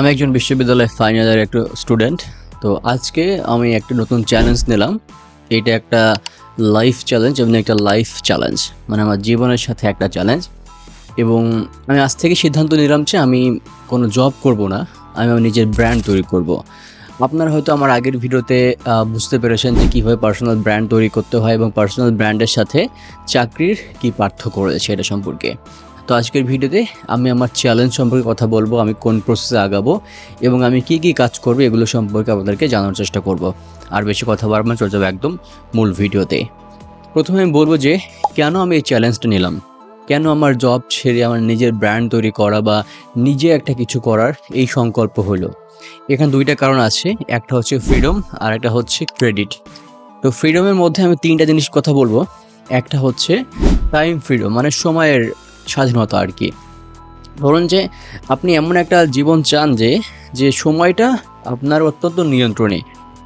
আমি একজন বিশ্ববিদ্যালয়ের ফাইনাল ইয়ারের একটা স্টুডেন্ট তো আজকে আমি একটা নতুন চ্যালেঞ্জ নিলাম। এটা একটা লাইফ চ্যালেঞ্জ এবং একটা লাইফ চ্যালেঞ্জ মানে আমার জীবনের সাথে একটা চ্যালেঞ্জ এবং আমি আজ থেকে সিদ্ধান্ত নিলাম যে আমি কোনো জব করব না, আমি আমার নিজের ব্র্যান্ড তৈরি করব। আপনারা হয়তো আমার আগের ভিডিওতে বুঝতে পেরেছেন যে কীভাবে পার্সোনাল ব্র্যান্ড তৈরি করতে হয় এবং পার্সোনাল ব্র্যান্ডের সাথে চাকরির কী পার্থক্য রয়েছে এটা সম্পর্কে। তো আজকের ভিডিওতে আমি আমার চ্যালেঞ্জ সম্পর্কে কথা বলব, আমি কোন প্রসেসে আগাবো এবং আমি কি কি কাজ করব এগুলো সম্পর্কে আপনাদেরকে জানার চেষ্টা করব। আর বেশি কথা বাড়বো না, চলে যাব একদম মূল ভিডিওতে। প্রথমে আমি বলব যে, কেন আমি এই চ্যালেঞ্জটা নিলাম? কেন আমার জব ছেড়ে আমার নিজের ব্র্যান্ড তৈরি করা বা নিজে একটা কিছু করার এই সংকল্প হলো? এখানে দুইটা কারণ আছে, একটা হচ্ছে ফ্রিডম আর একটা হচ্ছে ক্রেডিট তো ফ্রিডমের মধ্যে আমি তিনটা জিনিস কথা বলব। একটা হচ্ছে টাইম ফ্রিডম মানে সময়ের স্বাধীনতা আর কি। ধরুন যে আপনি এমন একটা জীবন চান যে যে সময়টা আপনার অত্যন্ত নিয়ন্ত্রণে।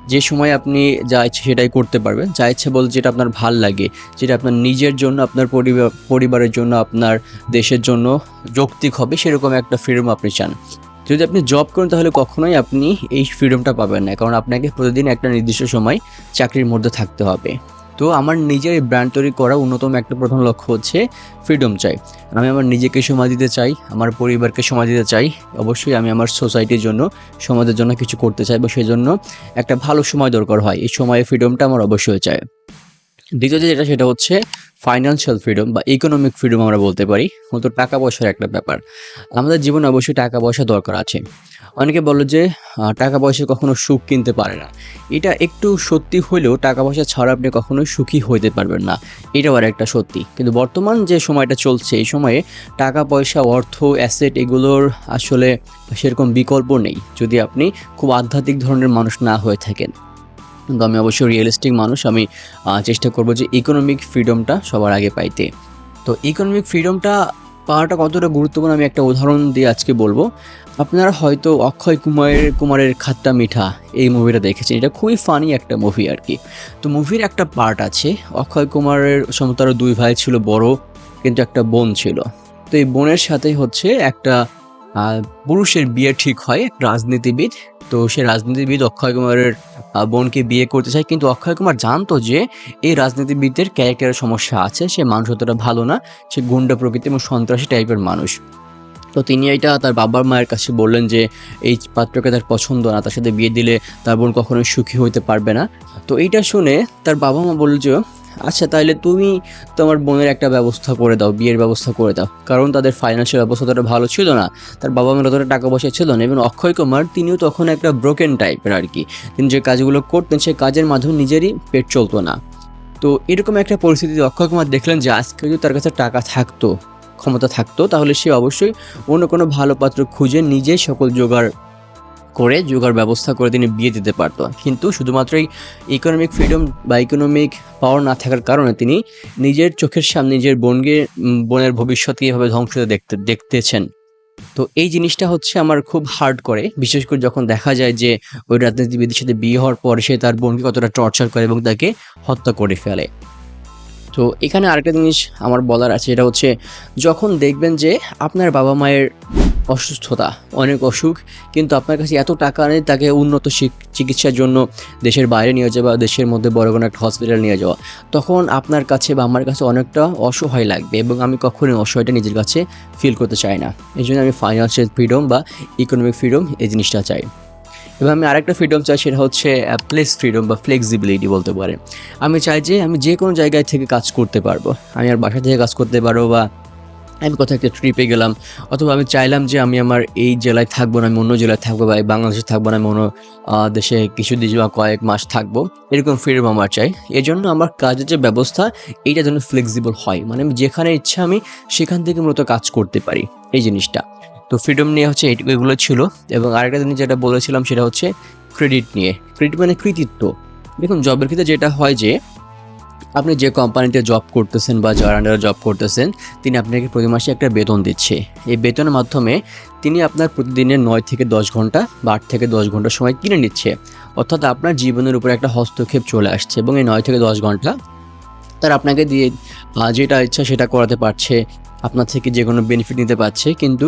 যে সময় আপনি যা ইচ্ছে সেটাই করতে পারবেন। যা ইচ্ছে বল যেটা আপনার ভালো লাগে, যেটা আপনার নিজের জন্য, আপনার পরিবার পরিবারের জন্য, আপনার দেশের জন্য যৌক্তিক হবে, সেরকম একটা ফ্রিডম আপনি চান। যদি আপনি জব করেন তাহলে কখনোই আপনি এই ফ্রিডমটা পাবেন না। কারণ আপনাকে প্রতিদিন একটা নির্দিষ্ট সময় চাকরির মধ্যে থাকতে হবে। তো আমার নিজের ব্র্যান্ড তৈরি করা অন্যতম একটা প্রধান লক্ষ্য হচ্ছে ফ্রিডম চাই। আমি আমার নিজেকে সময় দিতে চাই, আমার পরিবারকে সময় দিতে চাই, অবশ্যই আমি আমার সোসাইটির জন্য, সমাজের জন্য কিছু করতে চাই বা সেই জন্য একটা ভালো সময় দরকার হয়। এই সময়ে ফ্রিডমটা আমার অবশ্যই চাই। দ্বিতীয় যেটা, সেটা হচ্ছে ফাইন্যান্সিয়াল ফ্রিডম বা ইকোনমিক ফ্রিডম আমরা বলতে পারি। মতো টাকা পয়সার একটা ব্যাপার। আমাদের জীবনে অবশ্যই টাকা পয়সা দরকার আছে। অনেকে বলো যে টাকা পয়সা কখনো সুখ কিনতে পারে না। এটা একটু সত্যি হলেও টাকা পয়সা ছাড়া আপনি কখনোই সুখী হইতে পারবেন না। এটাও আর একটা সত্যি। কিন্তু বর্তমান যে সময়টা চলছে, এই সময়ে টাকা পয়সা, অর্থ অ্যাসেট এগুলোর আসলে সেরকম বিকল্প নেই। যদি আপনি খুব আধ্যাত্মিক ধরনের মানুষ না হয়ে থাকেন। কিন্তু আমি অবশ্যই রিয়েলিস্টিক মানুষ, আমি চেষ্টা করব যে ইকোনমিক ফ্রিডমটা সবার আগে পাইতে। তো ইকোনমিক ফ্রিডমটা পাওয়াটা কতটা গুরুত্বপূর্ণ আমি একটা উদাহরণ দিয়ে আজকে বলব। আপনারা হয়তো অক্ষয় কুমারের কুমারের খাট্টা মিঠা এই মুভিটা দেখেছেন। এটা খুবই ফানি একটা মুভি আর কি। তো মুভির একটা পার্ট আছে, অক্ষয় কুমারের সমতার দুই ভাই ছিল বড়, কিন্তু একটা বোন ছিল। তো এই বোনের সাথে হচ্ছে একটা পুরুষের বিয়ে ঠিক হয় রাজনীতিবিদ তো সে রাজনীতিবিদ অক্ষয় কুমারের বোনকে বিয়ে করতে চায়। কিন্তু অক্ষয় কুমার জানতো যে এই রাজনীতিবিদদের ক্যারেক্টারের সমস্যা আছে, সে মানুষ অতটা ভালো না, সে গুন্ডা প্রকৃতি এবং সন্ত্রাসী টাইপের মানুষ। তো তিনি এটা তার বাবার মায়ের কাছে বললেন যে, এই পাত্রকে তার পছন্দ না, তার সাথে বিয়ে দিলে তার বোন কখনোই সুখী হইতে পারবে না। তো এইটা শুনে তার বাবা মা বলল যে আচ্ছা তাহলে তুমি তোমার বোনের একটা ব্যবস্থা করে দাও, বিয়ের ব্যবস্থা করে দাও। কারণ তাদের ফাইন্যান্সিয়াল অবস্থা অতটা ভালো ছিল না, তার বাবা মার অতটা টাকা পয়সা ছিল না এবং অক্ষয় কুমার তিনিও তখন একটা ব্রোকেন টাইপের আর কি। তিনি যে কাজগুলো করতেন, সেই কাজের মাধ্যমে নিজেরই পেট চলতো না। তো এরকম একটা পরিস্থিতিতে অক্ষয় কুমার দেখলেন যে, আজকে যদি তার কাছে টাকা থাকতো, ক্ষমতা থাকতো, তাহলে সে অবশ্যই অন্য কোনো ভালো পাত্র খুঁজে নিজেই সকল জোগাড় করে জোগাড় ব্যবস্থা করে তিনি বিয়ে দিতে পারত। কিন্তু শুধুমাত্র এই ইকোনমিক ফ্রিডম বা ইকোনমিক পাওয়ার না থাকার কারণে তিনি নিজের চোখের সামনে নিজের বোনকে বোনের ভবিষ্যৎকে এভাবে ধ্বংস দেখতে, দেখতেছেন। তো এই জিনিসটা হচ্ছে আমার খুব হার্ড করে। বিশেষ করে যখন দেখা যায় যে ওই রাজনীতিবিদের সাথে বিয়ে হওয়ার পর সে তার বোনকে কতটা টর্চার করে এবং তাকে হত্যা করে ফেলে। তো এখানে আরেকটা জিনিস আমার বলার আছে, এটা হচ্ছে যখন দেখবেন যে আপনার বাবা মায়ের অসুস্থতা, অনেক অসুখ, কিন্তু আপনার কাছে এত টাকা নেই, তাকে উন্নত চিকিৎসার জন্য দেশের বাইরে নিয়ে যাওয়া দেশের মধ্যে বড় কোনো একটা হসপিটাল নিয়ে যাওয়া। তখন আপনার কাছে বা আমার কাছে অনেকটা অসহায় লাগবে এবং আমি কখনোই অসহায়টা নিজের কাছে ফিল করতে চাই না। এই জন্য আমি ফাইন্যান্সিয়াল ফ্রিডম বা ইকোনমিক ফ্রিডম এই জিনিসটা চাই। এবং আমি আরেকটা ফ্রিডম চাই, সেটা হচ্ছে প্লেস ফ্রিডম বা ফ্লেক্সিবিলিটি বলতে পারে। আমি চাই যে, আমি যে কোনো জায়গায় থেকে কাজ করতে পারব। আমি আর বাসা থেকে কাজ করতে পারব বা আমি কোথাও একটা ট্রিপে গেলাম, অথবা আমি চাইলাম যে আমি আমার এই জেলায় থাকব না, আমি অন্য জেলায় থাকব বা বাংলাদেশে থাকব না, আমি অন্য দেশে কিছু দিন বা কয়েক মাস থাকব, এরকম ফ্রিডম আমার চাই। এজন্য আমার কাজের যে ব্যবস্থা, এইটা যেন ফ্লেক্সিবল হয়। মানে আমি যেখানে ইচ্ছা আমি সেখান থেকে মূলত কাজ করতে পারি, এই জিনিসটা। তো ফ্রিডম নিয়ে হচ্ছে এগুলো ছিল, এবং আরেকটা জিনিস যেটা বলেছিলাম সেটা হচ্ছে ক্রেডিট নিয়ে। ক্রেডিট মানে কৃতিত্ব। দেখুন জবের ক্ষেত্রে যেটা হয় যে আপনি যে কোম্পানিতে জব করতেছেন বা যার আন্ডারে জব করতেছেন, তিনি আপনাকে প্রতি মাসে একটা বেতন দিচ্ছে। এই বেতনের মাধ্যমে তিনি আপনার প্রতিদিনের নয় থেকে দশ ঘণ্টা বা আট থেকে দশ ঘণ্টা সময় কিনে নিচ্ছে। অর্থাৎ আপনার জীবনের উপরে একটা হস্তক্ষেপ চলে আসছে এবং এই নয় থেকে দশ ঘণ্টা তার আপনাকে দিয়ে যেটা ইচ্ছা সেটা করাতে পারছে, আপনার থেকে যে কোনো বেনিফিট নিতে পারছে। কিন্তু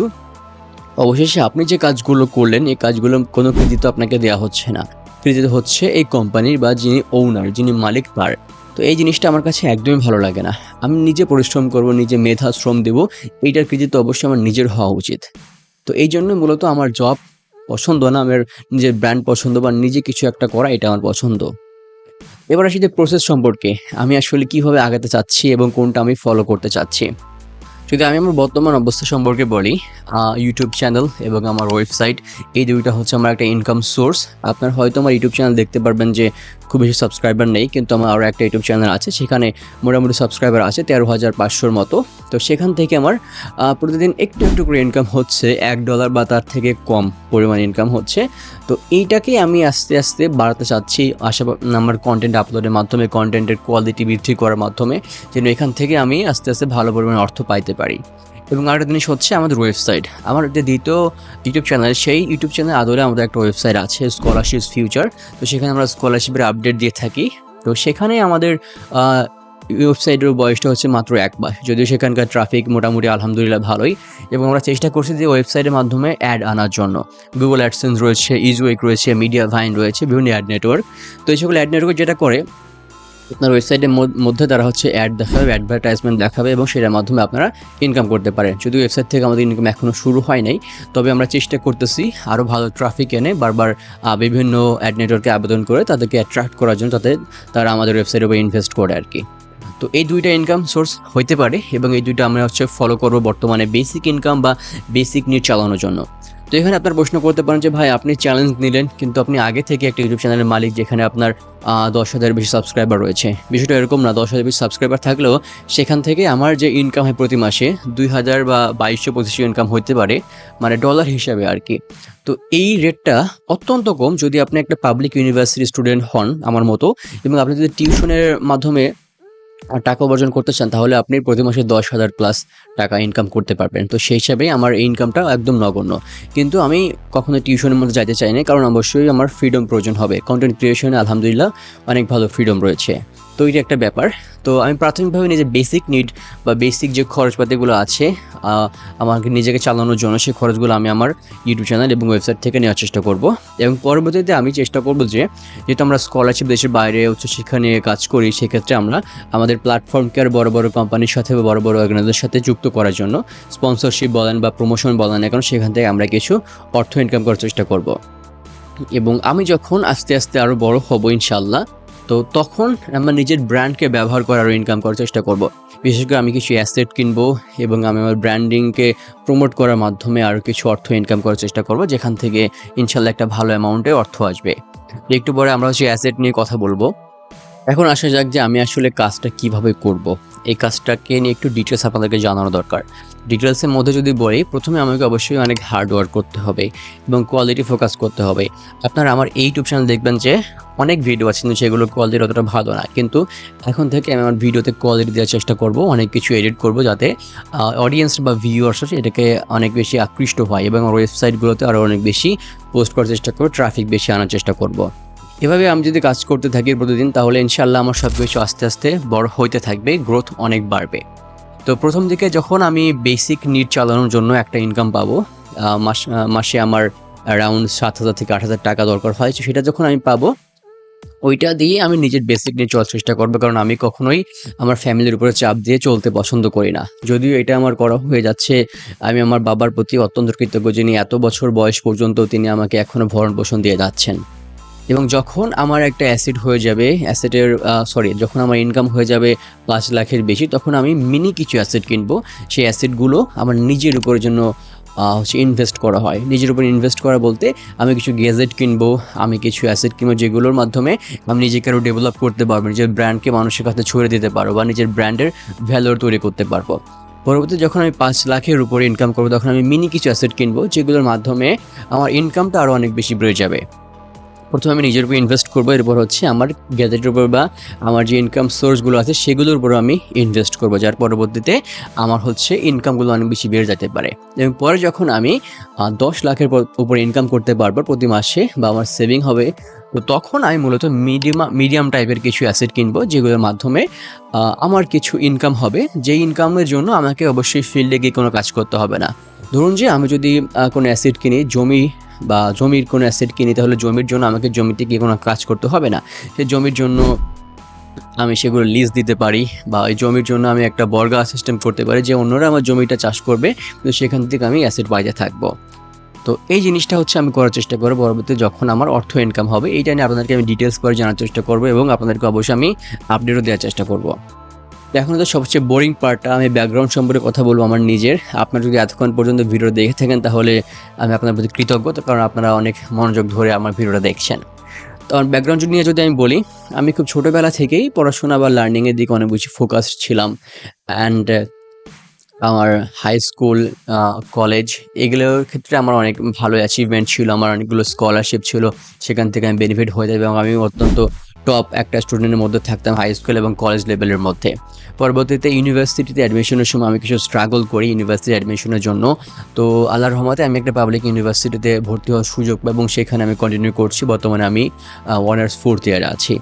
অবশেষে আপনি যে কাজগুলো করলেন, এই কাজগুলো কোনো কৃতিত্ব আপনাকে দেওয়া হচ্ছে না। কৃতিত্ব হচ্ছে এই কোম্পানির বা যিনি ওনার যিনি মালিক তার। তো এই জিনিসটা আমার কাছে একদমই ভালো লাগে না। আমি নিজে পরিশ্রম করব, নিজে মেধা, শ্রম দেব, এইটার কৃতিত্ব অবশ্যই আমার নিজের হওয়া উচিত। তো এই জন্য মূলত আমার জব পছন্দ না, আমার নিজের ব্র্যান্ড পছন্দ বা নিজে কিছু একটা করা, এটা আমার পছন্দ। এবার আসি যে প্রসেস সম্পর্কে। আমি আসলে কীভাবে আগাতে চাচ্ছি এবং কোনটা আমি ফলো করতে চাচ্ছি। যদি আমি আমার বর্তমান অবস্থা সম্পর্কে বলি ইউটিউব চ্যানেল এবং আমার ওয়েবসাইট এই দুইটা হচ্ছে আমার একটা ইনকাম সোর্স আপনার হয়তো আমার ইউটিউব চ্যানেল দেখতে পারবেন যে খুব বেশি সাবস্ক্রাইবার নেই, কিন্তু আমার আরও একটা ইউটিউব চ্যানেল আছে, সেখানে মোটামুটি সাবস্ক্রাইবার আছে তেরো হাজার পাঁচশোর মতো। তো সেখান থেকে আমার প্রতিদিন একটু একটু করে ইনকাম হচ্ছে, এক ডলার বা তার থেকে কম পরিমাণ ইনকাম হচ্ছে। তো এইটাকে আমি আস্তে আস্তে বাড়াতে চাচ্ছি, আশা আমার কন্টেন্ট আপলোডের মাধ্যমে কন্টেন্টের কোয়ালিটি বৃদ্ধি করার মাধ্যমে, যেন এখান থেকে আমি আস্তে আস্তে ভালো পরিমাণে অর্থ পাইতে পারি। এবং আরেকটা জিনিস হচ্ছে আমাদের ওয়েবসাইট আমার যে দ্বিতীয় ইউটিউব চ্যানেল সেই ইউটিউব চ্যানেল আদরে আমাদের একটা ওয়েবসাইট আছে স্কলারশিপ ফিউচার তো সেখানে আমরা স্কলারশিপের আপডেট দিয়ে থাকি। তো সেখানে আমাদের ওয়েবসাইটের বয়সটা হচ্ছে মাত্র এক মাস। যদিও সেখানকার ট্রাফিক মোটামুটি আলহামদুলিল্লাহ ভালোই এবং আমরা চেষ্টা করছি যে ওয়েবসাইটের মাধ্যমে অ্যাড আনার জন্য। গুগল অ্যাডসেন্স রয়েছে ইজওয়েক রয়েছে মিডিয়া ভাইন রয়েছে, বিভিন্ন অ্যাড নেটওয়ার্ক তো এই সকল অ্যাড নেটওয়ার্ক যেটা করে আপনার ওয়েবসাইটের মধ্যে তারা হচ্ছে অ্যাড দেখাবে অ্যাডভার্টাইজমেন্ট দেখাবে এবং সেটার মাধ্যমে আপনারা ইনকাম করতে পারেন। যদিও ওয়েবসাইট থেকে আমাদের ইনকাম এখনও শুরু হয় নাই, তবে আমরা চেষ্টা করতেছি আরও ভালো ট্রাফিক এনে বারবার বিভিন্ন অ্যাড নেটওয়ার্কে আবেদন করে তাদেরকে অ্যাট্রাক্ট করার জন্য যাতে তারা আমাদের ওয়েবসাইটের উপর ইনভেস্ট করে আর কি। তো এই দুইটা ইনকাম সোর্স হইতে পারে এবং এই দুইটা আমরা হচ্ছে ফলো করব বর্তমানে বেসিক ইনকাম বা বেসিক নিড চালানোর জন্য। তো এখানে আপনার প্রশ্ন করতে পারেন যে, ভাই, আপনি চ্যালেঞ্জ নিলেন, কিন্তু আপনি আগে থেকে একটা ইউটিউব চ্যানেলের মালিক যেখানে আপনার দশ হাজার বেশি সাবস্ক্রাইবার রয়েছে? বিষয়টা এরকম না, দশ হাজার বেশি সাবস্ক্রাইবার থাকলেও সেখান থেকে আমার যে ইনকাম হয় প্রতি মাসে দুই হাজার বা বাইশশো, পঁচিশশো ইনকাম হতে পারে মানে ডলার হিসাবে আর কি তো এই রেটটা অত্যন্ত কম যদি আপনি একটা পাবলিক ইউনিভার্সিটি স্টুডেন্ট হন আমার মতো, এবং আপনি যদি টিউশনের মাধ্যমে টাকা উপার্জন করতে চান, তাহলে আপনি প্রতি মাসে দশ হাজার প্লাস টাকা ইনকাম করতে পারবেন। তো সেই হিসাবে আমার এই ইনকামটা একদম নগণ্য। কিন্তু আমি কখনো টিউশনের মধ্যে যাইতে চাই না কারণ অবশ্যই আমার ফ্রিডম প্রয়োজন হবে। কন্টেন্ট ক্রিয়েশনে আলহামদুলিল্লাহ অনেক ভালো ফ্রিডম রয়েছে। তো এটা একটা ব্যাপার। তো আমি প্রাথমিকভাবে নিজে বেসিক নিড বা বেসিক যে খরচপাতিগুলো আছে আমাকে নিজেকে চালানোর জন্য সেই খরচগুলো আমি আমার ইউটিউব চ্যানেল এবং ওয়েবসাইট থেকে নেওয়ার চেষ্টা করব। এবং পরবর্তীতে আমি চেষ্টা করব যে, যেহেতু আমরা স্কলারশিপ দেশের বাইরে উচ্চশিক্ষা নিয়ে কাজ করি, সেক্ষেত্রে আমরা আমাদের প্ল্যাটফর্মকে আর বড় বড় কোম্পানির সাথে বা বড় বড় অর্গানাইজের সাথে যুক্ত করার জন্য স্পন্সরশিপ বলেন বা প্রমোশন বলেন, এখন সেখান থেকে আমরা কিছু অর্থ ইনকাম করার চেষ্টা করব। এবং আমি যখন আস্তে আস্তে আরও বড় হব ইনশাল্লাহ তো তখন আমার নিজের ব্র্যান্ডকে ব্যবহার করে আরও ইনকাম করার চেষ্টা করব। বিশেষ করে আমি কিছু অ্যাসেট কিনবো এবং আমি আমার ব্র্যান্ডিংকে প্রমোট করার মাধ্যমে আরও কিছু অর্থ ইনকাম করার চেষ্টা করব, যেখান থেকে ইনশাল্লাহ একটা ভালো অ্যামাউন্টে অর্থ আসবে। একটু পরে আমরা হচ্ছে অ্যাসেট নিয়ে কথা বলব। এখন আসা যাক যে আমি আসলে কাজটা কীভাবে করব। এই কাজটাকে নিয়ে একটু ডিটেলস আপনাদেরকে জানানো দরকার। ডিটেলসের মধ্যে যদি বলি, প্রথমে আমাকে অবশ্যই অনেক হার্ডওয়ার্ক করতে হবে এবং কোয়ালিটি ফোকাস করতে হবে। আপনারা আমার ইউটিউব চ্যানেল দেখবেন যে অনেক ভিডিও আছে, কিন্তু সেগুলো কোয়ালিটি অতটা ভালো না। কিন্তু এখন থেকে আমি আমার ভিডিওতে কোয়ালিটি দেওয়ার চেষ্টা করব, অনেক কিছু এডিট করব যাতে অডিয়েন্স বা ভিউয়ার্স এটাকে অনেক বেশি আকৃষ্ট হয় এবং আমার ওয়েবসাইটগুলোতে আরও অনেক বেশি পোস্ট করার চেষ্টা করব ট্রাফিক বেশি আনার চেষ্টা করব। এভাবে আমি যদি কাজ করতে থাকি প্রতিদিন, তাহলে ইনশাল্লাহ আমার সব কিছু আস্তে আস্তে বড় হইতে থাকবে গ্রোথ অনেক বাড়বে। তো প্রথম দিকে যখন আমি বেসিক নিড চালানোর জন্য একটা ইনকাম পাবো মাস মাসে আমার অ্যারাউন্ড সাত হাজার থেকে আট হাজার টাকা দরকার হয় সেটা যখন আমি পাবো, ওইটা দিয়ে আমি নিজের বেসিক নিয়ে চলার চেষ্টা করব, কারণ আমি কখনোই আমার ফ্যামিলির উপরে চাপ দিয়ে চলতে পছন্দ করি না। যদিও এটা আমার করা হয়ে যাচ্ছে, আমি আমার বাবার প্রতি অত্যন্ত কৃতজ্ঞ যিনি এত বছর বয়স পর্যন্ত তিনি আমাকে এখনও ভরণ পোষণ দিয়ে যাচ্ছেন। এবং যখন আমার একটা অ্যাসিড হয়ে যাবে অ্যাসেটের সরি যখন আমার ইনকাম হয়ে যাবে পাঁচ লাখের বেশি, তখন আমি মিনি কিছু অ্যাসেট কিনবো। সেই অ্যাসেটগুলো আমার নিজের উপরের জন্য হচ্ছে ইনভেস্ট করা হয়। নিজের উপর ইনভেস্ট করা বলতে আমি কিছু গ্যাজেট কিনবো, আমি কিছু অ্যাসেট কিনবো যেগুলোর মাধ্যমে আমি নিজেকে আরও ডেভেলপ করতে পারব, নিজের ব্র্যান্ডকে মানুষের কাছে ছড়িয়ে দিতে পারব বা নিজের ব্র্যান্ডের ভ্যালুর তৈরি করতে পারব। পরবর্তীতে যখন আমি পাঁচ লাখের উপরে ইনকাম করব, তখন আমি মিনি কিছু অ্যাসেট কিনবো, যেগুলোর মাধ্যমে আমার ইনকামটা আরও অনেক বেশি বেড়ে যাবে। প্রথমে আমি নিজের উপর ইনভেস্ট করব, এরপর হচ্ছে আমার গ্যাজেটের উপর বা আমার যে ইনকাম সোর্সগুলো আছে সেগুলোর উপর আমি ইনভেস্ট করব, যার পরবর্তীতে আমার হচ্ছে ইনকামগুলো অনেক বেশি বেড়ে যেতে পারে। এবং পরে যখন আমি দশ লাখের পর- উপর ইনকাম করতে পারব প্রতি মাসে বা আমার সেভিং হবে, তো তখন আমি মূলত মিডিয়াম মিডিয়াম টাইপের কিছু অ্যাসেট কিনবো, যেগুলোর মাধ্যমে আমার কিছু ইনকাম হবে। যে ইনকামের জন্য আমাকে অবশ্যই ফিল্ডে গিয়ে কোনো কাজ করতে হবে না। ধরুন যে আমি যদি কোনো অ্যাসেট কিনি, জমি বা জমির কোনো অ্যাসেট কিনি, তাহলে জমির জন্য আমাকে জমিতে গিয়ে কোনো কাজ করতে হবে না। সে জমির জন্য আমি সেগুলো লিজ দিতে পারি বা ওই জমির জন্য আমি একটা বর্গা সিস্টেম করতে পারি যে অন্যরা আমার জমিটা চাষ করবে, তো সেখান থেকে আমি অ্যাসেট পাইতে থাকব। তো এই জিনিসটা হচ্ছে আমি করার চেষ্টা করব পরবর্তীতে যখন আমার অর্থ ইনকাম হবে, এইটা নিয়ে আপনাদেরকে আমি ডিটেলস করে জানার চেষ্টা করব এবং আপনাদেরকে অবশ্যই আমি আপডেটও দেওয়ার চেষ্টা করব। এখন তো সবচেয়ে বোরিং পার্টটা আমি ব্যাকগ্রাউন্ড সম্পর্কে কথা বলব আমার নিজের। আপনারা যদি এতক্ষণ পর্যন্ত ভিডিও দেখে থাকেন, তাহলে আমি আপনার প্রতি কৃতজ্ঞ। কারণ আপনারা অনেক মনোযোগ ধরে আমার ভিডিওটা দেখছেন। তো আমার ব্যাকগ্রাউন্ড নিয়ে যদি আমি বলি, আমি খুব ছোটোবেলা থেকেই পড়াশোনা বা লার্নিংয়ের দিকে অনেক বেশি ফোকাস ছিলাম। অ্যান্ড আমার হাই স্কুল কলেজ এগুলোর ক্ষেত্রে আমার অনেক ভালো অ্যাচিভমেন্ট ছিল, আমার অনেকগুলো স্কলারশিপ ছিল। সেখান থেকে আমি বেনিফিট হয়ে যাবে এবং আমি অত্যন্ত টপ একটা স্টুডেন্টের মধ্যে থাকতাম হাই স্কুল এবং কলেজ লেভেলের মধ্যে। পরবর্তীতে ইউনিভার্সিটিতে অ্যাডমিশনের সময় আমি কিছু স্ট্রাগল করি ইউনিভার্সিটি অ্যাডমিশনের জন্য। তো আল্লাহর রহমতে আমি একটা পাবলিক ইউনিভার্সিটিতে ভর্তি হওয়ার সুযোগ এবং সেখানে আমি কন্টিনিউ করছি। বর্তমানে আমি অনার্স ফোর্থ ইয়ারে আছি।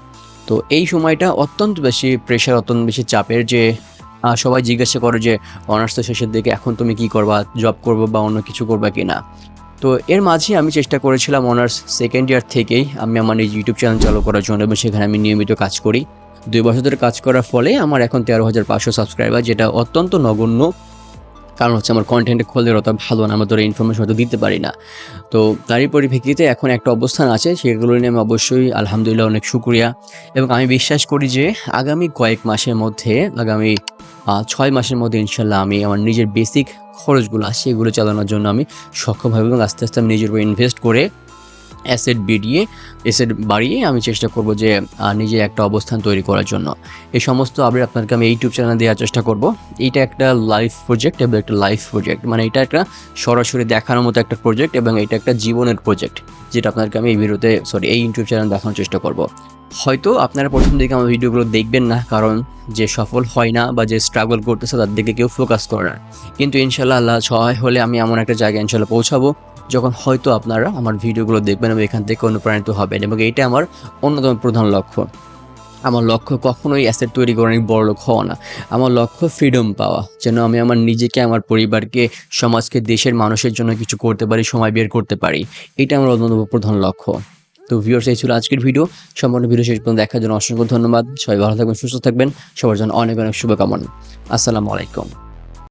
তো এই সময়টা অত্যন্ত বেশি প্রেশার অত্যন্ত বেশি চাপের যে সবাই জিজ্ঞাসা করে যে অনার্স শেষের দিকে, এখন তুমি কি করবা? জব করব বা অন্য কিছু করবা কি না তো এর মাঝে আমি চেষ্টা করেছিলাম অনার্স সেকেন্ড ইয়ার থেকেই আমি আমার নিজ ইউটিউব চ্যানেল চালু করার জন্য এবং সেখানে আমি নিয়মিত কাজ করি। দুই বছর ধরে কাজ করার ফলে আমার এখন তেরো হাজার পাঁচশো সাবস্ক্রাইবার যেটা অত্যন্ত নগণ্য। কারণ হচ্ছে আমার কন্টেন্ট খোলে অত ভালো না, আমরা ধরে ইনফরমেশন হয়তো দিতে পারি না। তো তারই পরিপ্রেক্ষিতে এখন একটা অবস্থান আছে, সেগুলো নিয়ে আমি অবশ্যই আলহামদুলিল্লাহ অনেক শুক্রিয়া। এবং আমি বিশ্বাস করি যে আগামী কয়েক মাসের মধ্যে, আগামী ছয় মাসের মধ্যে ইনশাল্লাহ আমি আমার নিজের বেসিক খরচগুলো এগুলো চালানোর জন্য আমি সক্ষম এবং আস্তে আস্তে আমি নিজের উপর ইনভেস্ট করে অ্যাসেট বেরিয়ে, অ্যাসেট বাড়িয়ে আমি চেষ্টা করব যে নিজে একটা অবস্থান তৈরি করার জন্য। এই সমস্ত আপডেট আপনাকে আমি ইউটিউব চ্যানেলে দেওয়ার চেষ্টা করব। এইটা একটা লাইফ প্রজেক্ট এবং একটা লাইফ প্রজেক্ট মানে এটা একটা সরাসরি দেখানোর মতো একটা প্রজেক্ট এবং এটা একটা জীবনের প্রজেক্ট যেটা আপনাকে আমি এই ভিডিওতে সরি এই ইউটিউব চ্যানেল দেখানোর চেষ্টা করব। হয়তো আপনারা প্রথম দিকে আমার ভিডিওগুলো দেখবেন না, কারণ যে সফল হয় না বা যে স্ট্রাগল করতেছে, তার দিকে কেউ ফোকাস করে না। কিন্তু ইনশাল্লাহ আল্লাহ সহায় হলে আমি এমন একটা জায়গায় ইনশাল্লাহ পৌঁছাবো। যখন হয়তো আপনারা আমার ভিডিওগুলো দেখবেন এবং এখান থেকে অনুপ্রাণিত হবেন এবং এইটা আমার অন্যতম প্রধান লক্ষ্য। আমার লক্ষ্য কখনোই অ্যাসেট তৈরি করে অনেক বড় লোক হওয়া না। আমার লক্ষ্য ফ্রিডম পাওয়া। যেন আমি আমার নিজেকে, আমার পরিবারকে, সমাজকে, দেশের মানুষের জন্য কিছু করতে পারি, সময় বের করতে পারি। এটা আমার অন্যতম প্রধান লক্ষ্য। তো ভিউয়ার্স এই ছিল আজকের ভিডিও। সম্পূর্ণ ভিডিও শেষ পর্যন্ত দেখার জন্য অসংখ্য ধন্যবাদ। সবাই ভালো থাকবেন, সুস্থ থাকবেন। সবার জন্য অনেক অনেক শুভকামনা। আসসালামু আলাইকুম।